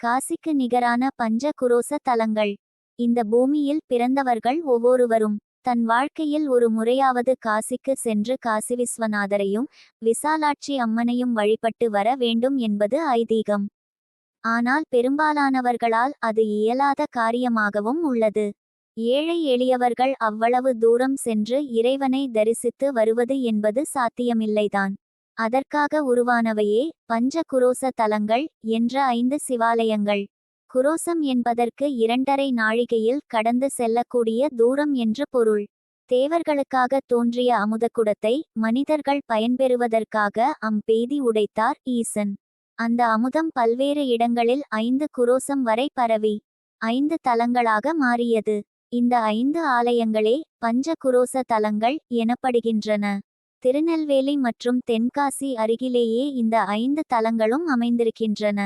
காசிக்கு நிகரான பஞ்ச குரோச தலங்கள். இந்த பூமியில் பிறந்தவர்கள் ஒவ்வொருவரும் தன் வாழ்க்கையில் ஒரு முறையாவது காசிக்கு சென்று காசி விஸ்வநாதரையும் விசாலாட்சி அம்மனையும் வழிபட்டு வர வேண்டும் என்பது ஐதீகம். ஆனால் பெரும்பாலானவர்களால் அது இயலாத காரியமாகவும் உள்ளது. ஏழை எளியவர்கள் அவ்வளவு தூரம் சென்று இறைவனை தரிசித்து வருவது என்பது சாத்தியமில்லைதான். அதற்காக உருவானவையே பஞ்ச குரோச தலங்கள் என்ற ஐந்து சிவாலயங்கள். குரோசம் என்பதற்கு இரண்டரை நாழிகையில் கடந்து செல்லக்கூடிய தூரம் என்று பொருள். தேவர்களுக்காக தோன்றிய அமுதக்குடத்தை மனிதர்கள் பயன்பெறுவதற்காக அம்பேதி உடைத்தார் ஈசன். அந்த அமுதம் பல்வேறு இடங்களில் ஐந்து குரோசம் வரை பரவி ஐந்து தலங்களாக மாறியது. இந்த ஐந்து ஆலயங்களே பஞ்ச குரோச தலங்கள் எனப்படுகின்றன. திருநெல்வேலி மற்றும் தென்காசி அருகிலேயே இந்த ஐந்து தலங்களும் அமைந்திருக்கின்றன.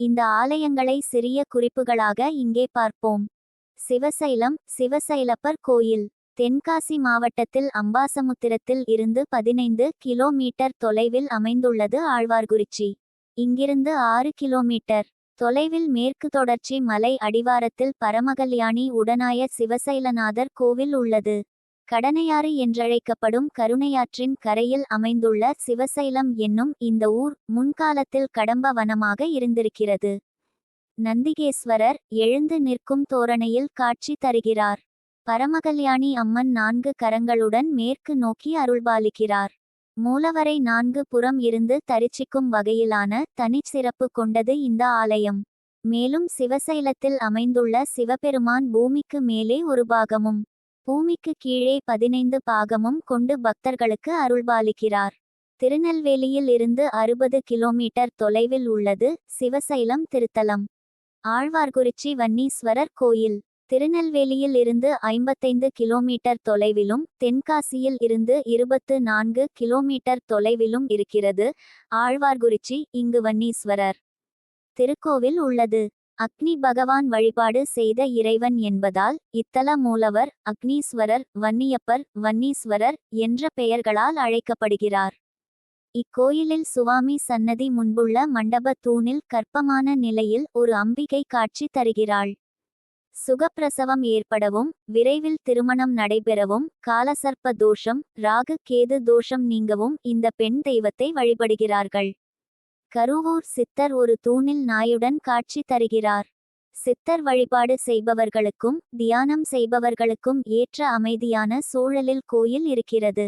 இந்த ஆலயங்களை சிறிய குறிப்புகளாக இங்கே பார்ப்போம். சிவசைலம் சிவசைலப்பர் கோயில். தென்காசி மாவட்டத்தில் அம்பாசமுத்திரத்தில் இருந்து பதினைந்து கிலோமீட்டர் தொலைவில் அமைந்துள்ளது ஆழ்வார்குறிச்சி. இங்கிருந்து ஆறு கிலோமீட்டர். தொலைவில் மேற்கு தொடர்ச்சி மலை அடிவாரத்தில் பரமகல்யாணி உடனாய சிவசைலநாதர் கோவில் உள்ளது. கடனையாறு என்றழைக்கப்படும் கருணையாற்றின் கரையில் அமைந்துள்ள சிவசைலம் என்னும் இந்த ஊர் முன்காலத்தில் கடம்ப வனமாக இருந்திருக்கிறது. நந்திகேஸ்வரர் எழுந்து நிற்கும் தோரணையில் காட்சி தருகிறார். பரமகல்யாணி அம்மன் நான்கு கரங்களுடன் மேற்கு நோக்கி அருள்பாலிக்கிறார். மூலவரை நான்கு புறம் இருந்து தரிச்சிக்கும் வகையிலான தனிச்சிறப்பு கொண்டது இந்த ஆலயம். மேலும் சிவசைலத்தில் அமைந்துள்ள சிவபெருமான் பூமிக்கு மேலே ஒரு பாகமும் பூமிக்கு கீழே பதினைந்து பாகமும் கொண்டு பக்தர்களுக்கு அருள்பாலிக்கிறார். திருநெல்வேலியில் இருந்து அறுபது கிலோமீட்டர் தொலைவில் உள்ளது சிவசைலம் திருத்தலம். ஆழ்வார்குறிச்சி வன்னீஸ்வரர் கோயில். திருநெல்வேலியில் இருந்து ஐம்பத்தைந்து கிலோமீட்டர் தொலைவிலும் தென்காசியில் இருந்து இருபத்து நான்கு கிலோமீட்டர் தொலைவிலும் இருக்கிறது ஆழ்வார்குறிச்சி இங்கு வன்னீஸ்வரர். திருக்கோவில் உள்ளது. அக்னி பகவான் வழிபாடு செய்த இறைவன் என்பதால் இத்தல மூலவர் அக்னீஸ்வரர் வன்னியப்பர் வன்னீஸ்வரர் என்ற பெயர்களால் அழைக்கப்படுகிறார். இக்கோயிலில் சுவாமி சன்னதி முன்புள்ள மண்டப தூணில் கற்பமான நிலையில் ஒரு அம்பிகை காட்சி தருகிறாள். சுகப்பிரசவம் ஏற்படவும் விரைவில் திருமணம் நடைபெறவும் காலசர்ப்ப தோஷம் ராகு கேது தோஷம் நீங்கவும் இந்த பெண் தெய்வத்தை வழிபடுகிறார்கள். கருவூர் சித்தர் ஒரு தூணில் நாயுடன் காட்சி தருகிறார். சித்தர் வழிபாடு செய்பவர்களுக்கும் தியானம் செய்பவர்களுக்கும் ஏற்ற அமைதியான சூழலில் கோயில் இருக்கிறது.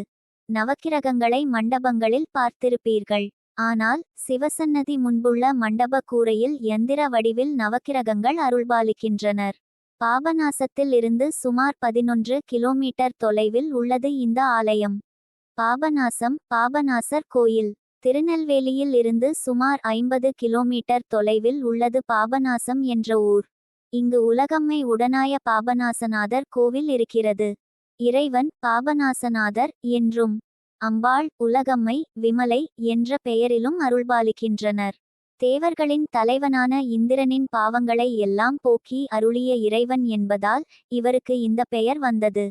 நவக்கிரகங்களை மண்டபங்களில் பார்த்திருப்பீர்கள். ஆனால் சிவசன்னதி முன்புள்ள மண்டப கூரையில் எந்திர வடிவில் நவக்கிரகங்கள் அருள்பாலிக்கின்றனர். பாபநாசத்தில் இருந்து சுமார் பதினொன்று கிலோமீட்டர் தொலைவில் உள்ளது இந்த ஆலயம். பாபநாசம் பாபநாசர் கோயில். திருநெல்வேலியில் இருந்து சுமார் ஐம்பது கிலோமீட்டர் தொலைவில் உள்ளது பாபநாசம் என்ற ஊர். இங்கு உலகம்மை உடனாய பாபநாசநாதர் கோவில் இருக்கிறது. இறைவன் பாபநாசநாதர் என்றும் அம்பாள் உலகம்மை விமலை என்ற பெயரிலும் அருள்பாலிக்கின்றனர். தேவர்களின் தலைவனான இந்திரனின் பாவங்களை எல்லாம் போக்கி அருளிய இறைவன் என்பதால் இவருக்கு இந்த பெயர் வந்தது.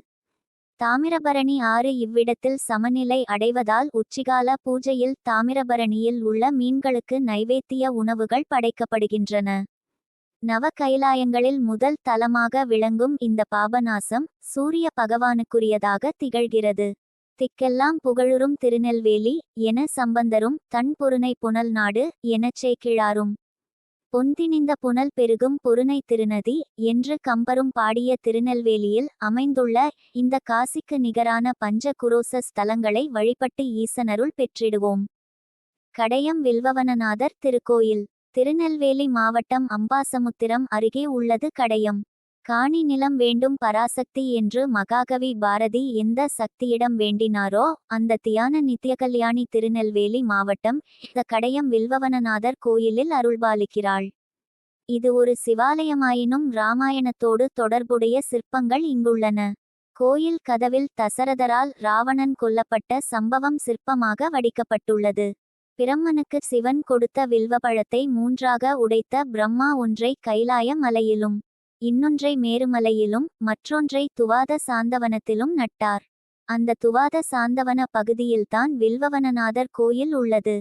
தாமிரபரணி ஆறு இவ்விடத்தில் சமநிலை அடைவதால் உச்சிகால பூஜையில் தாமிரபரணியில் உள்ள மீன்களுக்கு நைவேத்திய உணவுகள் படைக்கப்படுகின்றன. நவ கைலாயங்களில் முதல் தலமாக விளங்கும் இந்த பாபநாசம் சூரிய பகவானுக்குரியதாக திகழ்கிறது. திக்கெல்லாம் புகழுறும் திருநெல்வேலி என சம்பந்தரும் தன் பொருனை புனல் நாடு எனச் சேக்கிழாரும். பொந்தினிந்த புனல் பெருகும் பொருணை திருநதி என்று கம்பரும் பாடிய திருநெல்வேலியில் அமைந்துள்ள இந்த காசிக்கு நிகரான பஞ்ச குரோச ஸ்தலங்களை வழிபட்டு ஈசனருள் பெற்றிடுவோம். கடையம் வில்வவனநாதர் திருக்கோயில் திருநெல்வேலி மாவட்டம் அம்பாசமுத்திரம் அருகே உள்ளது கடையம். காணி நிலம் வேண்டும் பராசக்தி என்று மகாகவி பாரதி எந்த சக்தியிடம் வேண்டினாரோ அந்த தியான நித்யகல்யாணி திருநெல்வேலி மாவட்டம் இந்த கடையம் வில்வவனநாதர் கோயிலில் அருள்பாலிக்கிறாள். இது ஒரு சிவாலயமாயினும் இராமாயணத்தோடு தொடர்புடைய சிற்பங்கள் இங்குள்ளன. கோயில் கதவில் தசரதரால் ராவணன் கொல்லப்பட்ட சம்பவம் சிற்பமாக வடிக்கப்பட்டுள்ளது. பிரம்மனுக்கு சிவன் கொடுத்த வில்வபழத்தை மூன்றாக உடைத்த பிரம்மா ஒன்றை கைலாய மலையிலும் இன்னொன்றை மேருமலையிலும் மற்றொன்றை துவாத சாந்தவனத்திலும் நட்டார். அந்த துவாத சாந்தவன பகுதியில்தான் வில்வவனநாதர் கோயில் உள்ளது.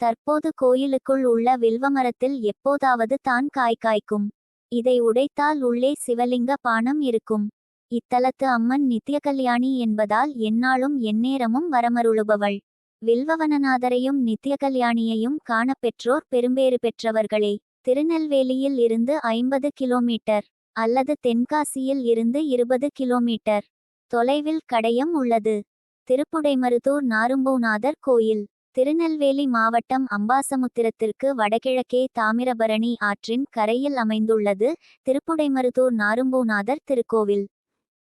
தற்போது கோயிலுக்குள் உள்ள வில்வமரத்தில் எப்போதாவது தான் காய் காய்க்கும். இதை உடைத்தால் உள்ளே சிவலிங்க பானம் இருக்கும். இத்தலத்து அம்மன் நித்யகல்யாணி என்பதால் எந்நாளும் எந்நேரமும் வரமருளுபவள். வில்வவனநாதரையும் நித்யகல்யாணியையும் காண பெற்றோர் பெரும்பேறு பெற்றவர்களே. திருநெல்வேலியில் இருந்து ஐம்பது கிலோமீட்டர். அல்லது தென்காசியில் இருந்து இருபது கிலோமீட்டர் தொலைவில் கடையம் உள்ளது. திருப்புடைமருதூர் நாரும்பூநாதர் கோயில். திருநெல்வேலி மாவட்டம் அம்பாசமுத்திரத்திற்கு வடகிழக்கே தாமிரபரணி ஆற்றின் கரையில் அமைந்துள்ளது திருப்புடைமருதூர் நாரும்பூநாதர் திருக்கோவில்.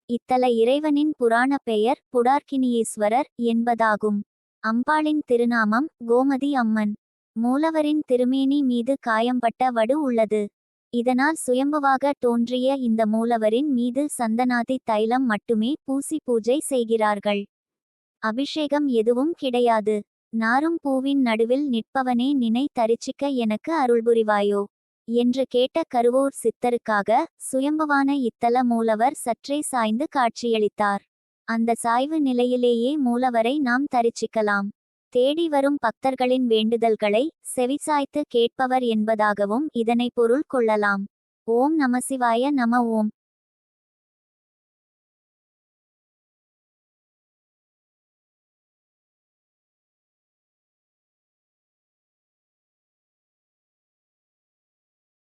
இத்தல இறைவனின் புராண பெயர் புடார்க்கினியேஸ்வரர் என்பதாகும். அம்பாளின் திருநாமம் கோமதி அம்மன். மூலவரின் திருமேனி மீது காயம்பட்ட வடு உள்ளது. இதனால் சுயம்புவாக தோன்றிய இந்த மூலவரின் மீது சந்தனாதி தைலம் மட்டுமே பூசி பூஜை செய்கிறார்கள். அபிஷேகம் எதுவும் கிடையாது. நாரும் பூவின் நடுவில் நிற்பவனே நினை தரிச்சிக்க எனக்கு அருள்புரிவாயோ? என்று கேட்ட கருவூர் சித்தருக்காக சுயம்புவான இத்தல மூலவர் சற்றே சாய்ந்து காட்சியளித்தார். அந்த சாய்வு நிலையிலேயே மூலவரை நாம் தரிச்சிக்கலாம். தேடி வரும் பக்தர்களின் வேண்டுதல்களை செவிசாய்த்து கேட்பவர் என்பதாகவும் இதனை பொருள் கொள்ளலாம். ஓம் நமசிவாய நம ஓம்.